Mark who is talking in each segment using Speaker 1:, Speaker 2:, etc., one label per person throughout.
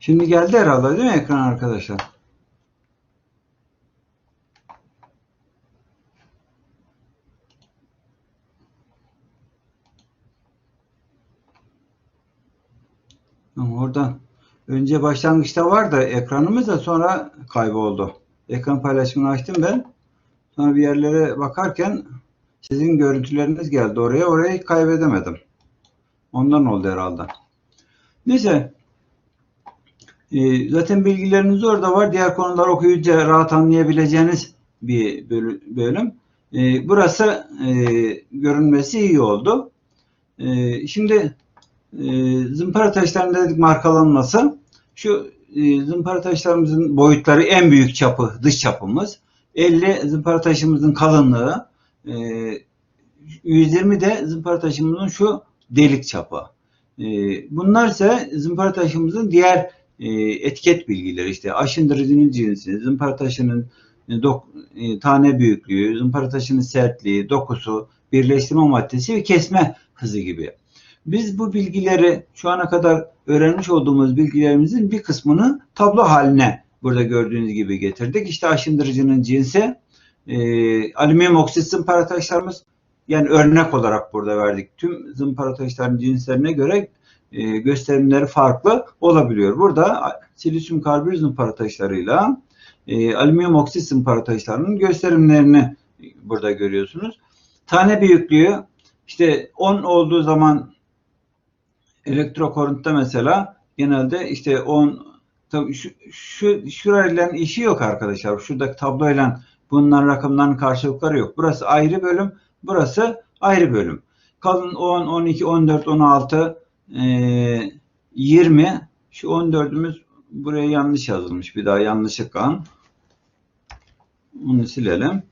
Speaker 1: Şimdi geldi herhalde değil mi ekran arkadaşlar? Oradan önce başlangıçta vardı ekranımız da sonra kayboldu. Ekran paylaşımını açtım ben. Sonra bir yerlere bakarken sizin görüntüleriniz geldi oraya. Orayı kaybedemedim. Ondan oldu herhalde. Neyse. Ee, zaten bilgileriniz orada var. Diğer konular okuyunca rahat anlayabileceğiniz bir bölü- bölüm. Ee, burası e, görünmesi iyi oldu. Ee, şimdi e, zımpara taşlarının dedik markalanması. Şu e, zımpara taşlarımızın boyutları en büyük çapı dış çapımız. 50 zımpara taşımızın kalınlığı. E, 120 de zımpara taşımızın şu delik çapı. Bunlar ise zımpara taşımızın diğer e, etiket bilgileri işte aşındırıcının cinsi, zımpara taşının e, dok- e, tane büyüklüğü, zımpara taşının sertliği, dokusu, birleştirme maddesi ve kesme hızı gibi. Biz bu bilgileri şu ana kadar öğrenmiş olduğumuz bilgilerimizin bir kısmını tablo haline burada gördüğünüz gibi getirdik. İşte aşındırıcının cinsi, alüminyum oksit zımpara taşlarımız yani örnek olarak burada verdik. Tüm zımpara taşların cinslerine göre e, gösterimleri farklı olabiliyor. Burada silisyum karbür zımpara taşlarıyla e, alüminyum oksit zımpara taşlarının gösterimlerini burada görüyorsunuz. Tane büyüklüğü işte 10 olduğu zaman elektrokorintta mesela genelde işte 10 tabii şu, şu şurayla işi yok arkadaşlar. Şuradaki tabloyla bunların rakamların karşılıkları yok. Burası ayrı bölüm, burası ayrı bölüm. Kalın 10, 12, 14, 16, e, 20. Şu 14'ümüz buraya yanlış yazılmış. Bir daha yanlışlıkla. Onu silelim.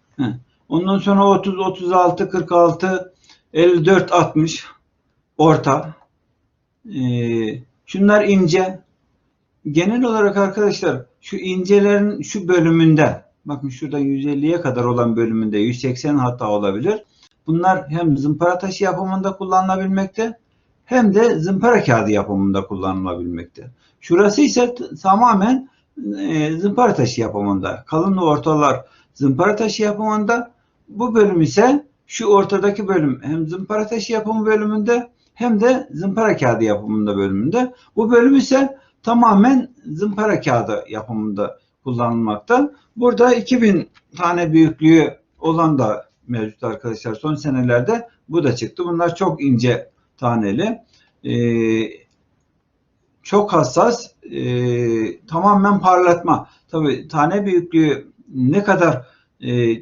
Speaker 1: Ondan sonra 30, 36, 46, 54, 60 orta. Ee, şunlar ince. Genel olarak arkadaşlar şu incelerin şu bölümünde bakın şurada 150'ye kadar olan bölümünde 180 hatta olabilir. Bunlar hem zımpara taşı yapımında kullanılabilmekte hem de zımpara kağıdı yapımında kullanılabilmekte. Şurası ise tamamen e, zımpara taşı yapımında. Kalın ortalar zımpara taşı yapımında. Bu bölüm ise şu ortadaki bölüm hem zımpara taşı yapımı bölümünde hem de zımpara kağıdı yapımında bölümünde. Bu bölüm ise tamamen zımpara kağıdı yapımında kullanılmakta. Burada 2000 tane büyüklüğü olan da mevcut arkadaşlar. Son senelerde bu da çıktı. Bunlar çok ince taneli. Ee, çok hassas. Ee, tamamen parlatma. Tabii tane büyüklüğü ne kadar e,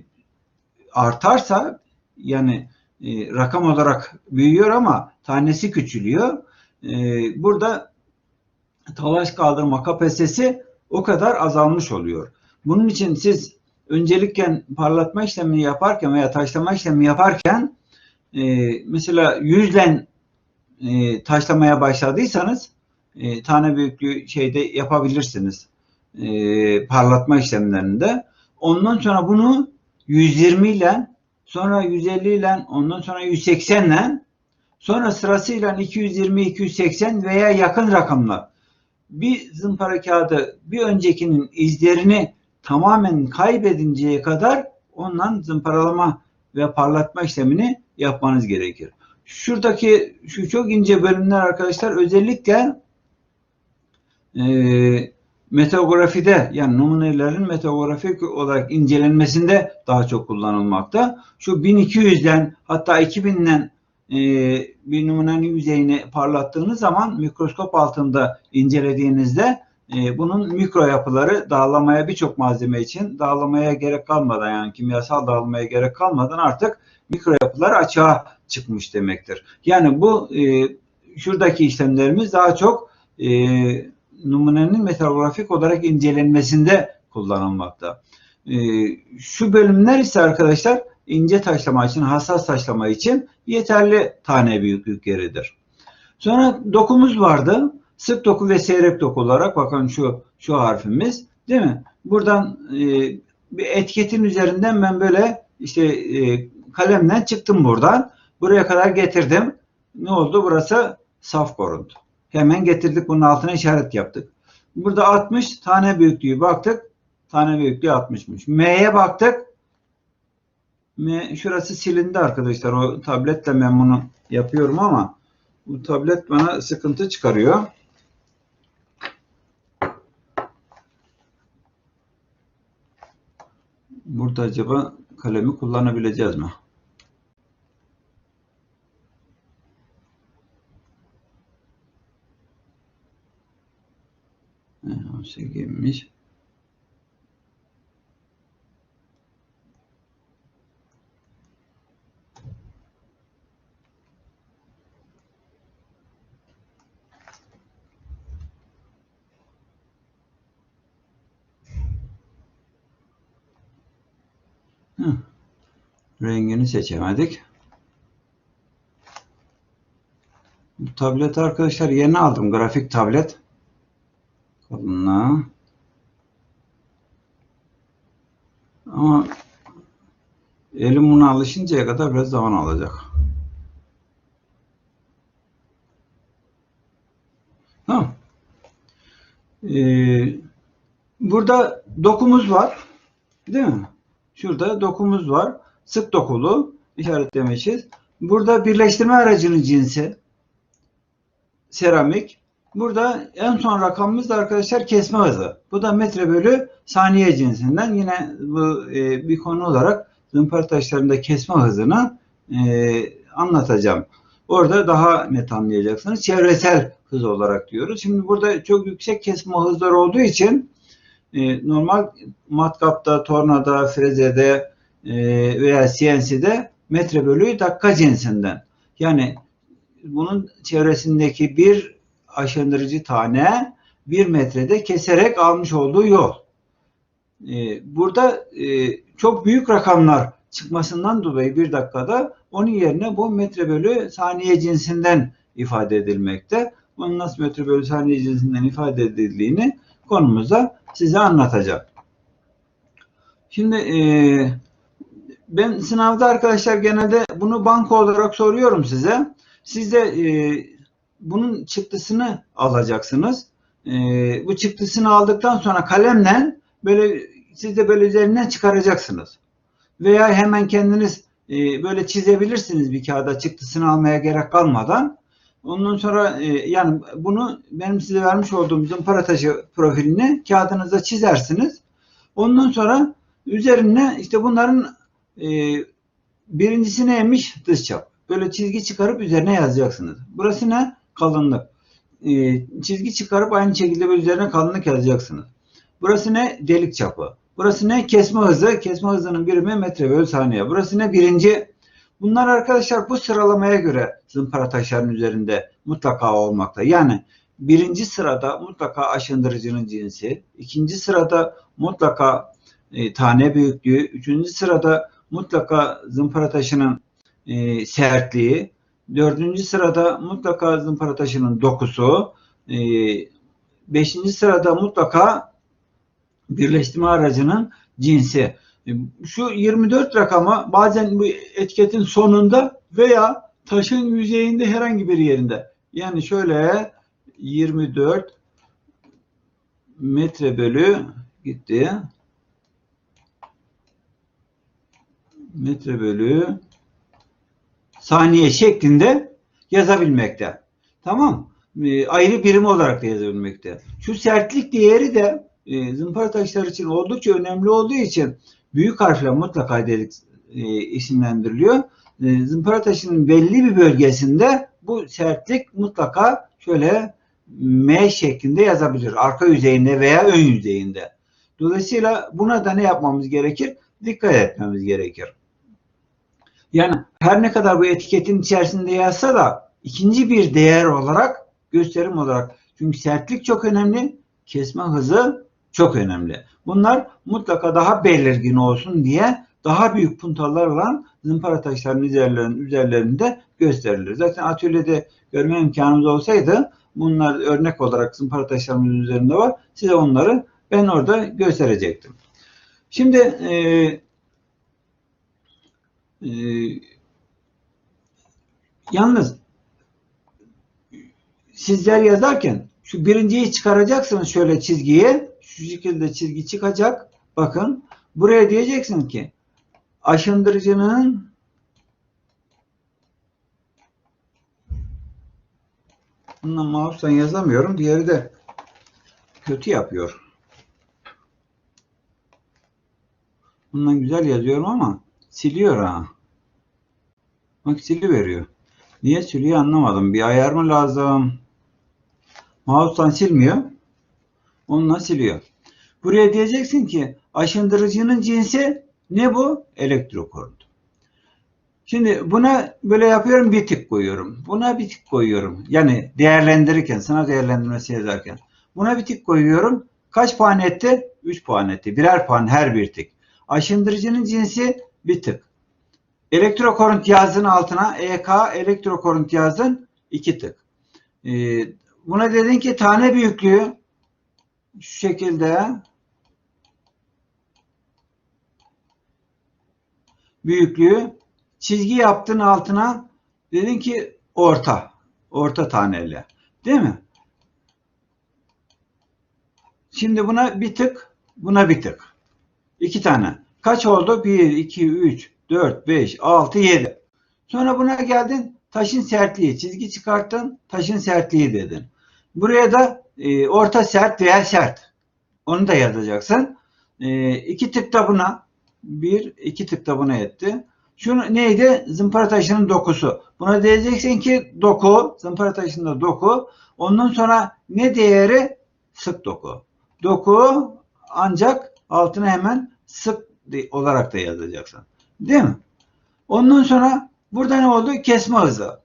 Speaker 1: artarsa yani e, rakam olarak büyüyor ama tanesi küçülüyor. E, burada talaş kaldırma kapasitesi o kadar azalmış oluyor. Bunun için siz öncelikken parlatma işlemini yaparken veya taşlama işlemi yaparken e, mesela yüzlen e, taşlamaya başladıysanız e, tane büyüklüğü şeyde yapabilirsiniz. E, parlatma işlemlerinde. Ondan sonra bunu 120 ile sonra 150 ile ondan sonra 180 ile sonra sırasıyla 220, 280 veya yakın rakamlar. Bir zımpara kağıdı bir öncekinin izlerini tamamen kaybedinceye kadar ondan zımparalama ve parlatma işlemini yapmanız gerekir. Şuradaki şu çok ince bölümler arkadaşlar özellikle e, metografide yani numunelerin metografik olarak incelenmesinde daha çok kullanılmakta. Şu 1200'den hatta 2000'den e, bir numunenin yüzeyini parlattığınız zaman mikroskop altında incelediğinizde e, bunun mikro yapıları dağılamaya birçok malzeme için dağılamaya gerek kalmadan yani kimyasal dağılmaya gerek kalmadan artık mikro yapılar açığa çıkmış demektir. Yani bu e, şuradaki işlemlerimiz daha çok e, numunenin metografik olarak incelenmesinde kullanılmakta. E, şu bölümler ise arkadaşlar ince taşlama için, hassas taşlama için yeterli tane büyüklük yeridir. Sonra dokumuz vardı. Sık doku ve seyrek doku olarak bakın şu şu harfimiz değil mi? Buradan e, bir etiketin üzerinden ben böyle işte e, kalemle çıktım buradan. Buraya kadar getirdim. Ne oldu? Burası saf koruntu. Hemen getirdik bunun altına işaret yaptık. Burada 60 tane büyüklüğü baktık. Tane büyüklüğü 60'mış. M'ye baktık. M, şurası silindi arkadaşlar. O tabletle ben bunu yapıyorum ama bu tablet bana sıkıntı çıkarıyor. Burada acaba kalemi kullanabileceğiz mi? 18'miş. Hı. Rengini seçemedik. Bu tablet arkadaşlar yeni aldım. Grafik tablet. Kalınlığı. Ama elim buna alışıncaya kadar biraz zaman alacak. Tamam. Ee, burada dokumuz var. Değil mi? Şurada dokumuz var. Sık dokulu işaretlemişiz. Burada birleştirme aracının cinsi seramik. Burada en son rakamımız da arkadaşlar kesme hızı. Bu da metre bölü saniye cinsinden. Yine bu e, bir konu olarak zımpara taşlarında kesme hızını e, anlatacağım. Orada daha net anlayacaksınız. Çevresel hız olarak diyoruz. Şimdi burada çok yüksek kesme hızları olduğu için e, normal matkapta, tornada, frezede e, veya CNC'de metre bölü dakika cinsinden. Yani bunun çevresindeki bir aşındırıcı tane bir metrede keserek almış olduğu yol. E, burada e, çok büyük rakamlar çıkmasından dolayı bir dakikada onun yerine bu metre bölü saniye cinsinden ifade edilmekte. Bunun nasıl metre bölü saniye cinsinden ifade edildiğini konumuzda size anlatacağım. Şimdi e, ben sınavda arkadaşlar genelde bunu banko olarak soruyorum size. Siz de e, bunun çıktısını alacaksınız. E, bu çıktısını aldıktan sonra kalemle böyle siz de böyle üzerinden çıkaracaksınız. Veya hemen kendiniz e, böyle çizebilirsiniz bir kağıda çıktısını almaya gerek kalmadan. Ondan sonra e, yani bunu benim size vermiş olduğum zımpara taşı profilini kağıdınıza çizersiniz. Ondan sonra üzerine işte bunların e, birincisi neymiş? Dış çap. Böyle çizgi çıkarıp üzerine yazacaksınız. Burası ne? Kalınlık. E, çizgi çıkarıp aynı şekilde üzerine kalınlık yazacaksınız. Burası ne? Delik çapı. Burası ne? Kesme hızı. Kesme hızının birimi metre bölü saniye. Burası ne? Birinci Bunlar arkadaşlar bu sıralamaya göre zımpara taşlarının üzerinde mutlaka olmakta. Yani birinci sırada mutlaka aşındırıcının cinsi, ikinci sırada mutlaka e, tane büyüklüğü, üçüncü sırada mutlaka zımpara taşının e, sertliği, dördüncü sırada mutlaka zımpara taşının dokusu, e, beşinci sırada mutlaka birleştirme aracının cinsi. E, şu 24 rakamı bazen bu etiketin sonunda veya taşın yüzeyinde herhangi bir yerinde. Yani şöyle 24 metre bölü gitti. Metre bölü saniye şeklinde yazabilmekte. Tamam. E, ayrı birim olarak da yazabilmekte. Şu sertlik değeri de e, zımpara taşlar için oldukça önemli olduğu için büyük harfle mutlaka delik e, isimlendiriliyor. E, zımpara taşının belli bir bölgesinde bu sertlik mutlaka şöyle M şeklinde yazabilir. Arka yüzeyinde veya ön yüzeyinde. Dolayısıyla buna da ne yapmamız gerekir? Dikkat etmemiz gerekir. Yani her ne kadar bu etiketin içerisinde yazsa da ikinci bir değer olarak gösterim olarak çünkü sertlik çok önemli, kesme hızı çok önemli. Bunlar mutlaka daha belirgin olsun diye daha büyük puntalar olan zımpara taşlarının üzerlerinin, üzerlerinde gösterilir. Zaten atölyede görme imkanımız olsaydı bunlar örnek olarak zımpara taşlarımızın üzerinde var. Size onları ben orada gösterecektim. Şimdi e, e, yalnız sizler yazarken şu birinciyi çıkaracaksınız şöyle çizgiyi. Şu şekilde çizgi çıkacak. Bakın buraya diyeceksin ki aşındırıcının Bundan mouse'dan yazamıyorum. Diğeri de kötü yapıyor. Bundan güzel yazıyorum ama siliyor ha. Bak sili Niye siliyor anlamadım. Bir ayar mı lazım? Mouse'dan silmiyor. Onunla siliyor. Buraya diyeceksin ki aşındırıcının cinsi ne bu? Elektrokorut. Şimdi buna böyle yapıyorum bir tık koyuyorum. Buna bir tık koyuyorum. Yani değerlendirirken, sınav değerlendirmesi yazarken. Buna bir tık koyuyorum. Kaç puan etti? 3 puan etti. Birer puan her bir tık. Aşındırıcının cinsi bir tık. Elektrokorint yazın altına EK elektrokorint yazın iki tık. Ee, buna dedin ki tane büyüklüğü şu şekilde büyüklüğü çizgi yaptın altına dedin ki orta. Orta taneli. Değil mi? Şimdi buna bir tık, buna bir tık. İki tane. Kaç oldu? 1, 2, 3, 4, 5, 6, 7. Sonra buna geldin taşın sertliği. Çizgi çıkarttın taşın sertliği dedin. Buraya da e, orta sert veya sert. Onu da yazacaksın. E, iki tık da buna. Bir, iki tık da buna etti. Şunu neydi? Zımpara taşının dokusu. Buna diyeceksin ki doku, zımpara taşında doku. Ondan sonra ne değeri? Sık doku. Doku ancak altına hemen sık olarak da yazacaksın. Değil mi? Ondan sonra burada ne oldu? Kesme hızı.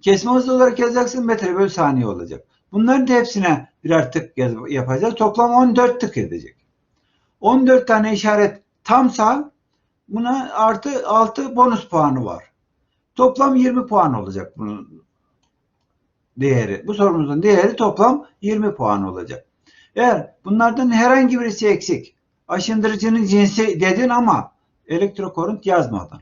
Speaker 1: Kesme hızı olarak yazacaksın metre bölü saniye olacak. Bunların da hepsine birer tık yapacağız. Toplam 14 tık edecek. 14 tane işaret tamsa buna artı 6 bonus puanı var. Toplam 20 puan olacak bunun değeri. Bu sorumuzun değeri toplam 20 puan olacak. Eğer bunlardan herhangi birisi eksik, aşındırıcının cinsi dedin ama elektrokorint yazmadın.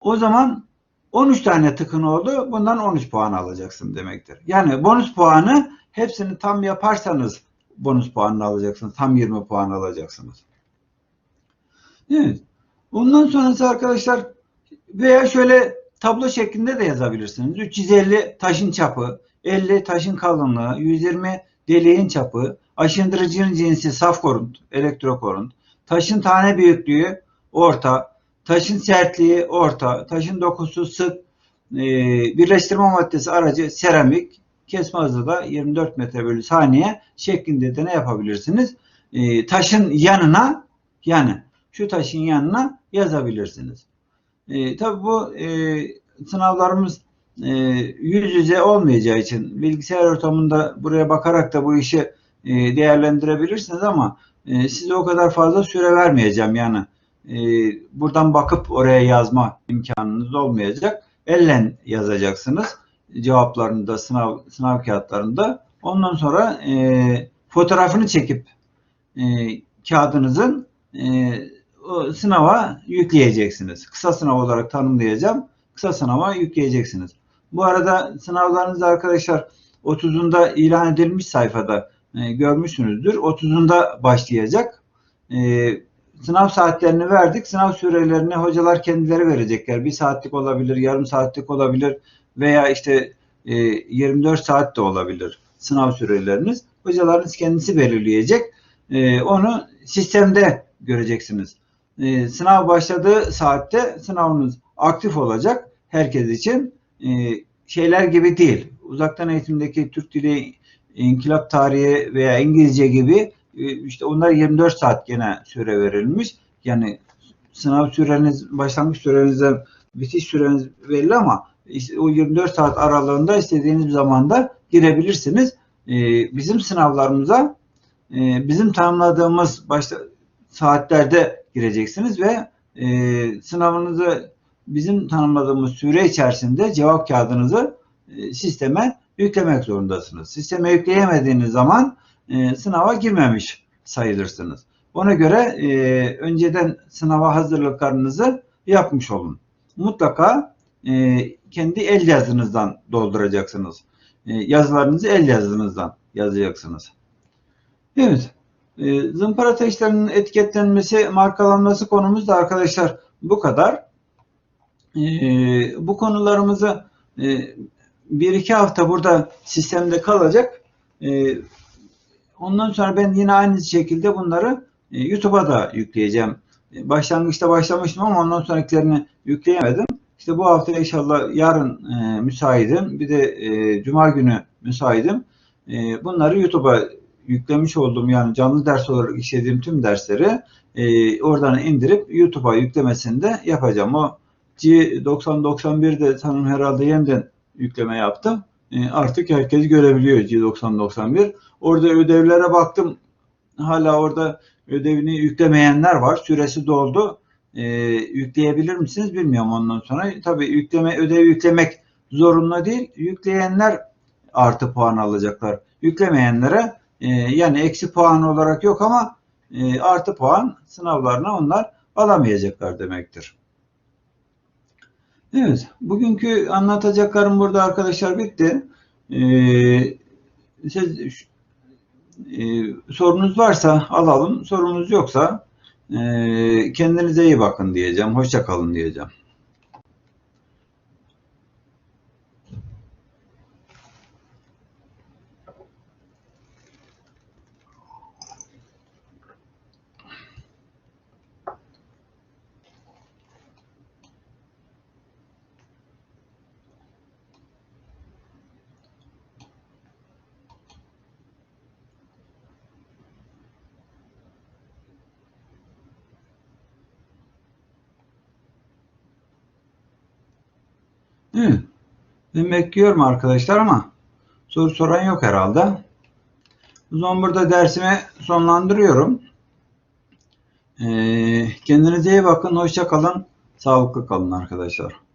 Speaker 1: O zaman 13 tane tıkın oldu. Bundan 13 puan alacaksın demektir. Yani bonus puanı hepsini tam yaparsanız bonus puanını alacaksınız. Tam 20 puan alacaksınız. Evet. Bundan sonrası arkadaşlar veya şöyle tablo şeklinde de yazabilirsiniz. 350 taşın çapı, 50 taşın kalınlığı, 120 deliğin çapı, aşındırıcının cinsi saf korund, elektrokorund, taşın tane büyüklüğü orta, taşın sertliği orta, taşın dokusu sık, e, birleştirme maddesi aracı seramik, kesme hızı da 24 metre bölü saniye şeklinde de ne yapabilirsiniz? E, taşın yanına yani şu taşın yanına yazabilirsiniz. E, tabii bu e, sınavlarımız e, yüz yüze olmayacağı için bilgisayar ortamında buraya bakarak da bu işi e, değerlendirebilirsiniz ama e, size o kadar fazla süre vermeyeceğim yani e, buradan bakıp oraya yazma imkanınız olmayacak. Ellen yazacaksınız cevaplarını da sınav sınav kağıtlarında. Ondan sonra e, fotoğrafını çekip e, kağıdınızın e, o sınava yükleyeceksiniz. Kısa sınav olarak tanımlayacağım. Kısa sınava yükleyeceksiniz. Bu arada sınavlarınız arkadaşlar 30'unda ilan edilmiş sayfada e, görmüşsünüzdür. 30'unda başlayacak. E, sınav saatlerini verdik. Sınav sürelerini hocalar kendileri verecekler. Bir saatlik olabilir, yarım saatlik olabilir veya işte e, 24 saat de olabilir sınav süreleriniz. Hocalarınız kendisi belirleyecek. E, onu sistemde göreceksiniz. E, sınav başladığı saatte sınavınız aktif olacak herkes için. E, şeyler gibi değil. Uzaktan eğitimdeki Türk Dili İnkılap Tarihi veya İngilizce gibi e, işte onlar 24 saat gene süre verilmiş. Yani sınav süreniz, başlangıç sürenizden bitiş süreniz belli ama işte o 24 saat aralığında istediğiniz zamanda girebilirsiniz. Ee, bizim sınavlarımıza e, bizim tanımladığımız başta saatlerde gireceksiniz ve e, sınavınızı bizim tanımladığımız süre içerisinde cevap kağıdınızı e, sisteme yüklemek zorundasınız. Sisteme yükleyemediğiniz zaman e, sınava girmemiş sayılırsınız. Ona göre e, önceden sınava hazırlıklarınızı yapmış olun. Mutlaka e, kendi el yazınızdan dolduracaksınız. e, yazılarınızı el yazınızdan yazacaksınız. Evet. E, zımpara taşlarının etiketlenmesi, markalanması konumuz da arkadaşlar bu kadar. E, bu konularımızı e, bir iki hafta burada sistemde kalacak. E, ondan sonra ben yine aynı şekilde bunları e, YouTube'a da yükleyeceğim. E, başlangıçta başlamıştım ama ondan sonrakilerini yükleyemedim. İşte bu hafta inşallah yarın e, müsaitim. Bir de e, cuma günü müsaitim. Bunları YouTube'a yüklemiş olduğum yani canlı ders olarak işlediğim tüm dersleri e, oradan indirip YouTube'a yüklemesini de yapacağım. O G9091'de sanırım herhalde yeniden yükleme yaptım. E, artık herkes görebiliyor G9091. Orada ödevlere baktım. Hala orada ödevini yüklemeyenler var. Süresi doldu. E, yükleyebilir misiniz bilmiyorum ondan sonra. Tabii yükleme ödev yüklemek zorunlu değil. Yükleyenler artı puan alacaklar. Yüklemeyenlere e, yani eksi puan olarak yok ama artı puan sınavlarına onlar alamayacaklar demektir. Evet, bugünkü anlatacaklarım burada arkadaşlar bitti. Ee, siz, e, sorunuz varsa alalım, sorunuz yoksa e, kendinize iyi bakın diyeceğim, hoşça kalın diyeceğim. Evet. Ben bekliyorum arkadaşlar ama soru soran yok herhalde. O zaman burada dersimi sonlandırıyorum. Ee, kendinize iyi bakın. Hoşça kalın. Sağlıklı kalın arkadaşlar.